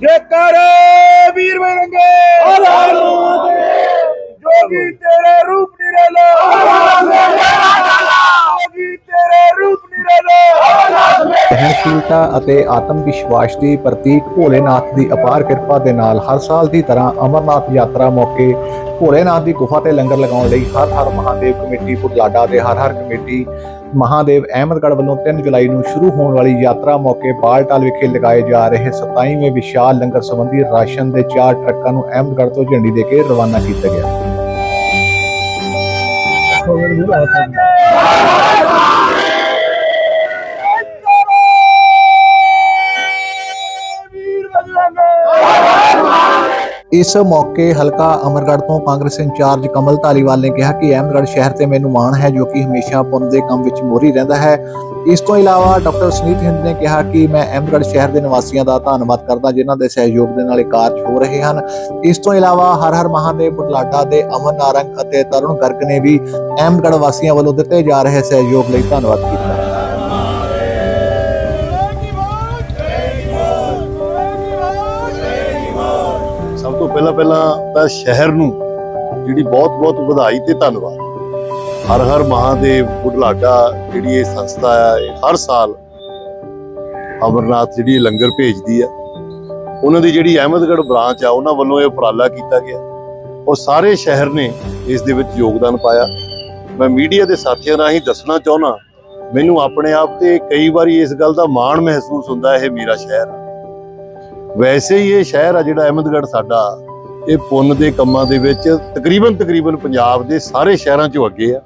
ਜੇਕਰ ਵੀਰ ਮਰੰਗੇ ਜੋਗੀ ਸਹਿਣਸ਼ੀਲਤਾ ਅਤੇ ਆਤਮ ਵਿਸ਼ਵਾਸ ਦੀ ਪ੍ਰਤੀਕ ਭੋਲੇਨਾਥ ਦੀ ਅਪਾਰ ਕਿਰਪਾ ਦੇ ਨਾਲ ਹਰ ਸਾਲ ਦੀ ਤਰ੍ਹਾਂ ਅਮਰਨਾਥ ਯਾਤਰਾ ਮੌਕੇ ਭੋਲੇਨਾਥ ਦੀ ਗੁਫਾ ਤੇ ਲੰਗਰ ਲਗਾਉਣ ਲਈ ਹਰ ਹਰ ਮਹਾਦੇਵ ਕਮੇਟੀ ਬੁਢਲਾਡਾ ਦੇ ਹਰ ਹਰ ਕਮੇਟੀ, ਮਹਾਦੇਵ ਅਹਿਮਦਗੜ੍ਹ ਵੱਲੋਂ 3 ਜੁਲਾਈ ਨੂੰ ਸ਼ੁਰੂ ਹੋਣ ਵਾਲੀ ਯਾਤਰਾ ਮੌਕੇ ਬਾਲਟਾਲ ਵਿਖੇ ਲਗਾਏ ਜਾ ਰਹੇ 27ਵੇਂ ਵਿਸ਼ਾਲ ਲੰਗਰ ਸੰਬੰਧੀ ਰਾਸ਼ਨ ਦੇ ਚਾਰ ਟਰੱਕਾਂ ਨੂੰ ਅਹਿਮਦਗੜ੍ਹ ਤੋਂ ਝੰਡੀ ਦੇ ਕੇ ਰਵਾਨਾ ਕੀਤਾ ਗਿਆ। ਇਸ ਮੌਕੇ ਹਲਕਾ ਅਮਰਗੜ੍ਹ ਤੋਂ ਕਾਂਗਰਸ ਇੰਚਾਰਜ ਕਮਲ ਧਾਲੀਵਾਲ ਨੇ ਕਿਹਾ ਕਿ ਅਹਿਮਦਗੜ੍ਹ ਸ਼ਹਿਰ ਤੇ ਮੈਨੂੰ ਮਾਣ ਹੈ ਜੋ ਕਿ ਹਮੇਸ਼ਾ ਪੁੰਨ ਦੇ ਕੰਮ ਵਿੱਚ ਮੋਹਰੀ ਰਹਿੰਦਾ ਹੈ। ਇਸ ਤੋਂ ਇਲਾਵਾ ਡਾਕਟਰ ਸੁਨੀਤ ਹਿੰਦ ਨੇ ਕਿਹਾ ਕਿ ਮੈਂ ਅਹਿਮਦਗੜ੍ਹ ਸ਼ਹਿਰ ਦੇ ਨਿਵਾਸੀਆਂ ਦਾ ਧੰਨਵਾਦ ਕਰਦਾ ਜਿਨ੍ਹਾਂ ਦੇ ਸਹਿਯੋਗ ਦੇ ਨਾਲ ਇਹ ਕਾਰਜ ਹੋ ਰਹੇ ਹਨ। ਇਸ ਤੋਂ ਇਲਾਵਾ ਹਰ ਹਰ ਮਹਾਦੇਵ ਬੁਢਲਾਡਾ ਦੇ ਅਮਨ ਨਾਰੰਗ ਅਤੇ ਤਰੁਣ ਗਰਗ ਨੇ ਵੀ ਅਹਿਮਦਗੜ੍ਹ ਵਾਸੀਆਂ ਵੱਲੋਂ ਦਿੱਤੇ ਜਾ ਰਹੇ ਸਹਿਯੋਗ ਲਈ ਧੰਨਵਾਦ ਕੀਤਾ। ਪਹਿਲਾਂ ਪਹਿਲਾਂ ਤਾਂ ਸ਼ਹਿਰ ਨੂੰ ਜਿਹੜੀ ਬਹੁਤ ਬਹੁਤ ਵਧਾਈ ਤੇ ਧੰਨਵਾਦ। ਹਰ ਹਰ ਮਹਾਦੇਵ ਬੁਢਲਾਡਾ ਜਿਹੜੀ ਇਹ ਸੰਸਥਾ ਆ, ਇਹ ਹਰ ਸਾਲ ਅਮਰਨਾਥ ਜਿਹੜੀ ਇਹ ਲੰਗਰ ਭੇਜਦੀ ਆ, ਉਹਨਾਂ ਦੀ ਜਿਹੜੀ ਅਹਿਮਦਗੜ੍ਹ ਬ੍ਰਾਂਚ ਆ, ਉਹਨਾਂ ਵੱਲੋਂ ਇਹ ਉਪਰਾਲਾ ਕੀਤਾ ਗਿਆ। ਔਰ ਸਾਰੇ ਸ਼ਹਿਰ ਨੇ ਇਸ ਦੇ ਵਿੱਚ ਯੋਗਦਾਨ ਪਾਇਆ। ਮੈਂ ਮੀਡੀਆ ਦੇ ਸਾਥੀਆਂ ਰਾਹੀਂ ਦੱਸਣਾ ਚਾਹੁੰਦਾ, ਮੈਨੂੰ ਆਪਣੇ ਆਪ ਤੇ ਕਈ ਵਾਰੀ ਇਸ ਗੱਲ ਦਾ ਮਾਣ ਮਹਿਸੂਸ ਹੁੰਦਾ, ਇਹ ਮੇਰਾ ਸ਼ਹਿਰ ਵੈਸੇ ਹੀ ਇਹ ਸ਼ਹਿਰ ਆ ਜਿਹੜਾ ਅਹਿਮਦਗੜ੍ਹ ਸਾਡਾ ਇਹ ਪੁੰਨ ਦੇ ਕੰਮਾਂ ਦੇ ਵਿੱਚ ਤਕਰੀਬਨ ਤਕਰੀਬਨ ਪੰਜਾਬ ਦੇ ਸਾਰੇ ਸ਼ਹਿਰਾਂ ਚੋਂ ਅੱਗੇ ਆ।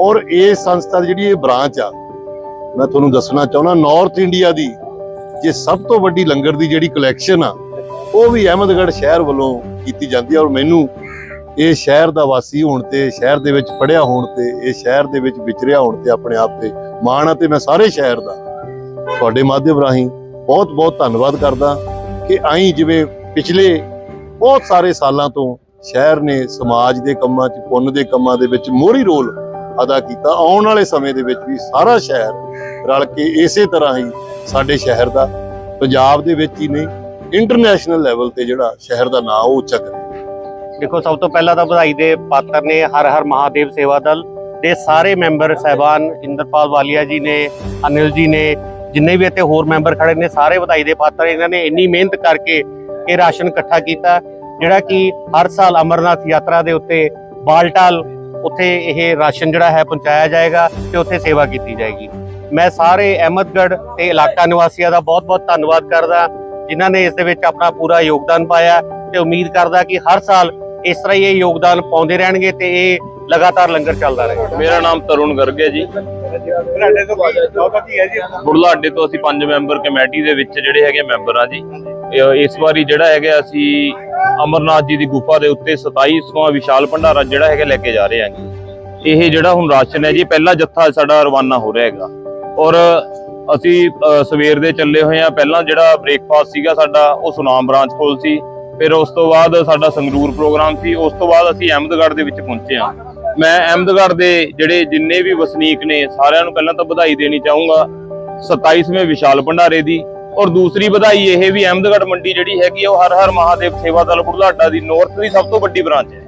ਔਰ ਇਹ ਸੰਸਥਾ ਦੀ ਜਿਹੜੀ ਇਹ ਬ੍ਰਾਂਚ ਆ, ਮੈਂ ਤੁਹਾਨੂੰ ਦੱਸਣਾ ਚਾਹੁੰਦਾ ਨਾਰਥ ਇੰਡੀਆ ਦੀ ਜੇ ਸਭ ਤੋਂ ਵੱਡੀ ਲੰਗਰ ਦੀ ਜਿਹੜੀ ਕਲੈਕਸ਼ਨ ਆ, ਉਹ ਵੀ ਅਹਿਮਦਗੜ੍ਹ ਸ਼ਹਿਰ ਵੱਲੋਂ ਕੀਤੀ ਜਾਂਦੀ ਹੈ ਔਰ ਮੈਨੂੰ ਇਹ ਸ਼ਹਿਰ ਦਾ ਵਾਸੀ ਹੋਣ ਤੇ, ਸ਼ਹਿਰ ਦੇ ਵਿੱਚ ਪੜਿਆ ਹੋਣ ਤੇ, ਇਹ ਸ਼ਹਿਰ ਦੇ ਵਿੱਚ ਵਿਚਰਿਆ ਹੋਣ ਤੇ ਆਪਣੇ ਆਪ ਤੇ ਮਾਣ ਆ ਤੇ ਮੈਂ ਸਾਰੇ ਸ਼ਹਿਰ ਦਾ ਤੁਹਾਡੇ ਮਾਧਿਅਮ ਰਾਹੀਂ ਬਹੁਤ ਬਹੁਤ ਧੰਨਵਾਦ ਕਰਦਾ ਕਿ ਆਈ ਜਿਵੇਂ ਪਿਛਲੇ ਬਹੁਤ ਸਾਰੇ ਸਾਲਾਂ ਤੋਂ ਸ਼ਹਿਰ ਨੇ ਸਮਾਜ ਦੇ ਕੰਮਾਂ 'ਚ, ਪੁੰਨ ਦੇ ਕੰਮਾਂ ਦੇ ਵਿੱਚ ਮੋਹਰੀ ਰੋਲ ਅਦਾ ਕੀਤਾ। ਆਉਣ ਵਾਲੇ ਸਮੇਂ ਦੇ ਵਿੱਚ ਵੀ ਸਾਰਾ ਸ਼ਹਿਰ ਰਲ ਕੇ ਇਸੇ ਤਰ੍ਹਾਂ ਹੀ ਸਾਡੇ ਸ਼ਹਿਰ ਦਾ, ਪੰਜਾਬ ਦੇ ਵਿੱਚ ਹੀ ਨਹੀਂ ਇੰਟਰਨੈਸ਼ਨਲ ਲੈਵਲ ਤੇ ਜਿਹੜਾ ਸ਼ਹਿਰ ਦਾ ਨਾਂ ਉਹ ਉੱਚਾ ਕਰੇ। ਦੇਖੋ, ਸਭ ਤੋਂ ਪਹਿਲਾਂ ਤਾਂ ਵਧਾਈ ਦੇ ਪਾਤਰ ਨੇ ਹਰ ਹਰ ਮਹਾਦੇਵ ਸੇਵਾ ਦਲ ਦੇ ਸਾਰੇ ਮੈਂਬਰ ਸਹਿਬਾਨ ਇੰਦਰਪਾਲ ਵਾਲੀਆ ਜੀ ਨੇ, ਅਨਿਲ ਜੀ ਨੇ, ਜਿੰਨੇ ਵੀ ਇੱਥੇ ਹੋਰ ਮੈਂਬਰ ਖੜੇ ਨੇ, ਸਾਰੇ ਵਧਾਈ ਦੇ ਪਾਤਰ ਇਹਨਾਂ ਨੇ। ਇੰਨੀ ਮਿਹਨਤ ਕਰਕੇ ਇਹ ਰਾਸ਼ਨ ਇਕੱਠਾ ਕੀਤਾ, ਜਿਹੜਾ ਕਿ ਹਰ ਸਾਲ ਅਮਰਨਾਥ ਯਾਤਰਾ ਦੇ ਉੱਤੇ ਬਾਲਟਾਲ ਉੱਥੇ ਇਹ ਰਾਸ਼ਨ ਜਿਹੜਾ ਹੈ ਪਹੁੰਚਾਇਆ ਜਾਏਗਾ ਤੇ ਉੱਥੇ ਸੇਵਾ ਕੀਤੀ ਜਾਏਗੀ। ਮੈਂ ਸਾਰੇ ਅਹਿਮਦਗੜ੍ਹ ਤੇ ਇਲਾਕਾ ਨਿਵਾਸੀਆਂ ਦਾ ਬਹੁਤ-ਬਹੁਤ ਧੰਨਵਾਦ ਕਰਦਾ, ਜਿਨ੍ਹਾਂ ਨੇ ਇਸ ਦੇ ਵਿੱਚ ਆਪਣਾ ਪੂਰਾ ਯੋਗਦਾਨ ਪਾਇਆ ਤੇ ਉਮੀਦ ਕਰਦਾ ਕਿ ਹਰ ਸਾਲ ਇਸ ਤਰ੍ਹਾਂ ਹੀ ਇਹ ਯੋਗਦਾਨ ਪਾਉਂਦੇ ਰਹਿਣਗੇ ਤੇ ਇਹ ਲਗਾਤਾਰ ਲੰਗਰ ਚੱਲਦਾ ਰਹੇਗਾ ਮੇਰਾ ਨਾਮ ਤਰੁਣ ਗਰਗ ਹੈ ਜੀ। ਬੁਢਲਾਡੇ ਤੋਂ ਬਾਅਦ ਕੀ ਹੈ ਜੀ? ਬੁਢਲਾਡੇ ਤੋਂ ਅਸੀਂ ਪੰਜ ਮੈਂਬਰ ਕਮੇਟੀ ਦੇ ਵਿੱਚ ਜਿਹੜੇ ਹੈਗੇ ਮੈਂਬਰ ਆ ਜੀ। ਇਸ ਵਾਰੀ ਜਿਹੜਾ ਹੈਗਾ ਅਸੀਂ ਅਮਰਨਾਥ ਜੀ ਦੀ ਗੁਫਾ ਦੇ ਉੱਤੇ 27ਵਾਂ ਵਿਸ਼ਾਲ ਭੰਡਾਰਾ ਜਿਹੜਾ ਹੈਗਾ ਲੈ ਕੇ ਜਾ ਰਹੇ ਹਾਂ ਇਹ ਜਿਹੜਾ ਹੁਣ ਰਾਸ਼ਨ ਹੈ ਜੀ, ਪਹਿਲਾ ਜੱਥਾ ਸਾਡਾ ਰਵਾਨਾ ਹੋ ਰਿਹਾ ਹੈਗਾ। ਔਰ ਅਸੀਂ ਸਵੇਰ ਦੇ ਚੱਲੇ ਹੋਏ ਆ ਪਹਿਲਾਂ ਜਿਹੜਾ ਬ੍ਰੇਕਫਾਸਟ ਸੀਗਾ ਸਾਡਾ, ਉਹ ਸੁਨਾਮ ਬ੍ਰਾਂਚ ਕੋਲ ਸੀ। ਫਿਰ ਉਸ ਤੋਂ ਬਾਅਦ ਸਾਡਾ ਸੰਗਰੂਰ ਪ੍ਰੋਗਰਾਮ ਸੀ। ਉਸ ਤੋਂ ਬਾਅਦ ਅਸੀਂ ਅਹਿਮਦਗੜ੍ਹ ਦੇ ਵਿੱਚ ਪਹੁੰਚੇ ਆ ਮੈਂ ਅਹਿਮਦਗੜ੍ਹ ਦੇ ਜਿਹੜੇ ਜਿੰਨੇ ਵੀ ਵਸਨੀਕ ਨੇ ਸਾਰਿਆਂ ਨੂੰ ਪਹਿਲਾਂ ਤਾਂ ਵਧਾਈ ਦੇਣੀ ਚਾਹੂੰਗਾ। 27ਵੇਂ ਵਿਸ਼ਾਲ ਭੰਡਾਰੇ ਦੀ। ਔਰ ਦੂਸਰੀ ਵਧਾਈ ਇਹ ਵੀ ਅਹਿਮਦਗੜ੍ਹ ਮੰਡੀ ਜਿਹੜੀ ਹੈਗੀ ਆ, ਉਹ ਹਰ ਹਰ ਮਹਾਦੇਵ ਸੇਵਾ ਦਲ ਬੁਢਲਾਡਾ ਦੀ ਨਾਰਥ ਦੀ ਸਭ ਤੋਂ ਵੱਡੀ ਬ੍ਰਾਂਚ ਹੈ।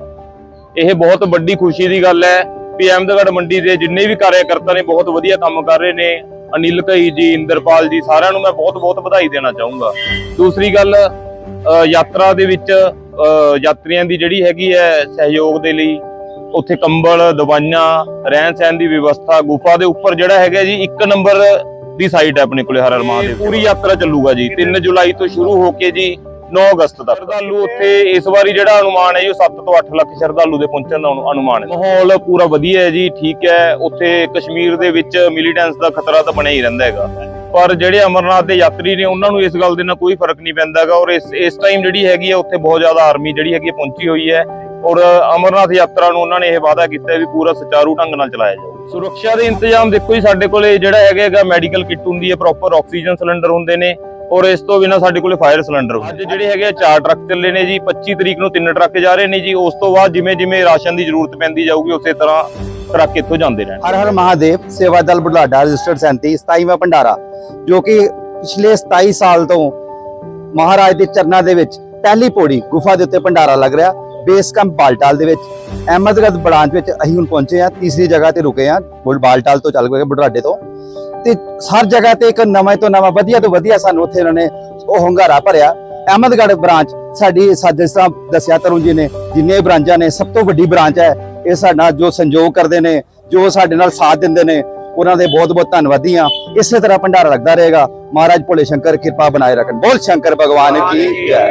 ਇਹ ਬਹੁਤ ਵੱਡੀ ਖੁਸ਼ੀ ਦੀ ਗੱਲ ਹੈ ਵੀ ਅਹਿਮਦਗੜ੍ਹ ਮੰਡੀ ਦੇ ਜਿੰਨੇ ਵੀ ਕਾਰਜਕਰਤਾ ਨੇ ਬਹੁਤ ਵਧੀਆ ਕੰਮ ਕਰ ਰਹੇ ਨੇ। ਅਨਿਲ ਕਈ ਜੀ ਇੰਦਰਪਾਲ ਜੀ ਸਾਰਿਆਂ ਨੂੰ ਮੈਂ ਬਹੁਤ ਬਹੁਤ ਵਧਾਈ ਦੇਣਾ ਚਾਹੂੰਗਾ। ਦੂਸਰੀ ਗੱਲ ਯਾਤਰਾ ਦੇ ਵਿੱਚ ਯਾਤਰੀਆਂ ਦੀ ਜਿਹੜੀ ਹੈਗੀ ਹੈ ਸਹਿਯੋਗ ਦੇ ਲਈ ਉੱਥੇ ਕੰਬਲ ਦਵਾਈਆਂ ਰਹਿਣ ਸਹਿਣ ਦੀ ਵਿਵਸਥਾ ਗੁਫਾ ਦੇ ਉੱਪਰ ਜਿਹੜਾ ਹੈਗਾ ਜੀ ਇੱਕ ਨੰਬਰ ਦੀ ਸਾਈਟ ਹੈ ਆਪਣੇ ਕੋਲੇ ਹਰ ਹਰ ਮਹਾਦੇਵ ਪੂਰੀ ਯਾਤਰਾ ਚੱਲੂਗਾ ਜੀ। 3 ਜੁਲਾਈ ਤੋਂ ਸ਼ੁਰੂ ਹੋ ਕੇ ਜੀ 9 ਅਗਸਤ ਤੱਕ। ਸ਼ਰਧਾਲੂ ਉੱਥੇ ਇਸ ਵਾਰੀ ਜਿਹੜਾ ਅਨੁਮਾਨ ਹੈ ਜੀ ਉਹ 7 ਤੋਂ 8 ਲੱਖ ਸ਼ਰਧਾਲੂ ਦੇ ਪਹੁੰਚਣ ਦਾ ਅਨੁ- ਅਨੁਮਾਨ ਹੈ ਮਾਹੌਲ ਪੂਰਾ ਵਧੀਆ ਹੈ ਜੀ ਠੀਕ ਹੈ। ਉੱਥੇ ਕਸ਼ਮੀਰ ਦੇ ਵਿੱਚ ਮਿਲੀਟੈਂਸ ਦਾ ਖਤਰਾ ਤਾਂ ਬਣਿਆ ਹੀ ਰਹਿੰਦਾ ਹੈਗਾ। ਪਰ ਜਿਹੜੇ ਅਮਰਨਾਥ ਦੇ ਯਾਤਰੀ ਨੇ ਉਹਨਾਂ ਨੂੰ ਇਸ ਗੱਲ ਦੇ ਨਾਲ ਕੋਈ ਫ਼ਰਕ ਨਹੀਂ ਪੈਂਦਾ ਹੈਗਾ। ਔਰ ਇਸ ਇਸ ਟਾਈਮ ਜਿਹੜੀ ਹੈਗੀ ਹੈ ਉੱਥੇ ਬਹੁਤ ਜ਼ਿਆਦਾ ਆਰਮੀ ਜਿਹੜੀ ਹੈਗੀ ਪਹੁੰਚੀ ਹੋਈ ਹੈ। ਔਰ ਅਮਰਨਾਥ ਯਾਤਰਾ ਨੂੰ ਉਹਨਾਂ ਨੇ ਇਹ ਵਾਅਦਾ ਕੀਤਾ ਵੀ ਪੂਰਾ ਸੁਚਾਰੂ ਢੰਗ ਨਾਲ ਚਲਾਇਆ ਜਾਊ ਸੁਰੱਖਿਆ ਦੇ ਇੰਤਜ਼ਾਮ ਦੇਖੋ ਜੀ, ਸਾਡੇ ਕੋਲੇ ਜਿਹੜਾ ਹੈਗਾ ਮੈਡੀਕਲ ਕਿੱਟ ਹੁੰਦੀ ਹੈ ਪ੍ਰੋਪਰ ਆਕਸੀਜਨ ਸਿਲੰਡਰ ਹੁੰਦੇ ਨੇ ਔਰ ਇਸ ਤੋਂ ਬਿਨਾ ਸਾਡੇ ਕੋਲੇ ਫਾਇਰ ਸਿਲੰਡਰ ਅੱਜ ਜਿਹੜੇ ਹੈਗੇ ਚਾਰ ਟਰੱਕ ਚੱਲੇ ਨੇ ਜੀ 25 ਤਰੀਕ ਨੂੰ ਤਿੰਨ ਟਰੱਕ ਜਾ ਰਹੇ ਨੇ ਜੀ, ਉਸ ਤੋਂ ਬਾਅਦ ਜਿਵੇਂ ਜਿਵੇਂ ਰਾਸ਼ਨ ਦੀ ਜ਼ਰੂਰਤ ਪੈਂਦੀ ਜਾਊਗੀ, ਉਸੇ ਤਰ੍ਹਾਂ ਟਰੱਕ ਇੱਥੋਂ ਜਾਂਦੇ ਰਹਿਣ ਹਰ ਹਰ ਮਹਾਦੇਵ, ਸੇਵਾ ਦਲ ਬੁਢਲਾਡਾ, ਰਜਿਸਟਰਡ 37 27ਵਾਂ ਭੰਡਾਰਾ, ਜੋ ਕਿ ਪਿਛਲੇ 27 ਸਾਲ ਤੋਂ ਮਹਾਰਾਜ ਦੇ ਚਰਨਾਂ ਦੇ ਵਿੱਚ ਪਹਿਲੀ ਪੌੜੀ ਗੁਫਾ ਦੇ ਉੱਤੇ ਭੰਡਾਰਾ ਲੱਗ ਰਿਹਾ। ਬੇਸ ਕੈਂਪ ਬਾਲਟਾਲ ਦੇ ਵਿੱਚ ਅਹਿਮਦਗੜ੍ਹ ਬ੍ਰਾਂਚ ਵਿੱਚ ਅਸੀਂ ਹੁਣ ਪਹੁੰਚੇ ਆ ਤੀਸਰੀ ਜਗ੍ਹਾ ਤੇ ਰੁਕੇ ਆ ਬੁਲ ਬਾਲਟਾਲ ਤੋਂ ਚੱਲ ਕੇ ਬੁਢਲਾਡੇ ਤੋਂ। ਤੇ ਹਰ ਜਗ੍ਹਾ ਤੇ ਇੱਕ ਨਵੇਂ ਤੋਂ ਨਵਾਂ ਵਧੀਆ ਤੋਂ ਵਧੀਆ ਸਾਨੂੰ ਉੱਥੇ ਉਹਨਾਂ ਨੇ ਉਹ ਹੰਗਾਰਾ ਭਰਿਆ। ਅਹਿਮਦਗੜ੍ਹ ਬ੍ਰਾਂਚ ਸਾਡੀ ਸਾ- ਜਿਸ ਤਰ੍ਹਾਂ ਦੱਸਿਆ ਤਰੁਣ ਜੀ ਨੇ ਜਿੰਨੇ ਬ੍ਰਾਂਚਾਂ ਨੇ ਸਭ ਤੋਂ ਵੱਡੀ ਬ੍ਰਾਂਚ ਹੈ। ਇਹ ਸਾਡਾ ਜੋ ਸੰਯੋਗ ਕਰਦੇ ਨੇ ਜੋ ਸਾਡੇ ਨਾਲ ਸਾਥ ਦਿੰਦੇ ਨੇ ਉਹਨਾਂ ਦੇ ਬਹੁਤ ਬਹੁਤ ਧੰਨਵਾਦੀ ਆ ਇਸੇ ਤਰ੍ਹਾਂ ਭੰਡਾਰਾ ਲੱਗਦਾ ਰਹੇਗਾ। ਮਹਾਰਾਜ ਭੋਲੇ ਸ਼ੰਕਰ ਕਿਰਪਾ ਬਣਾਏ ਰੱਖਣ। ਬੋਲ ਸ਼ੰਕਰ ਭਗਵਾਨ ਕੀ ਜੈ।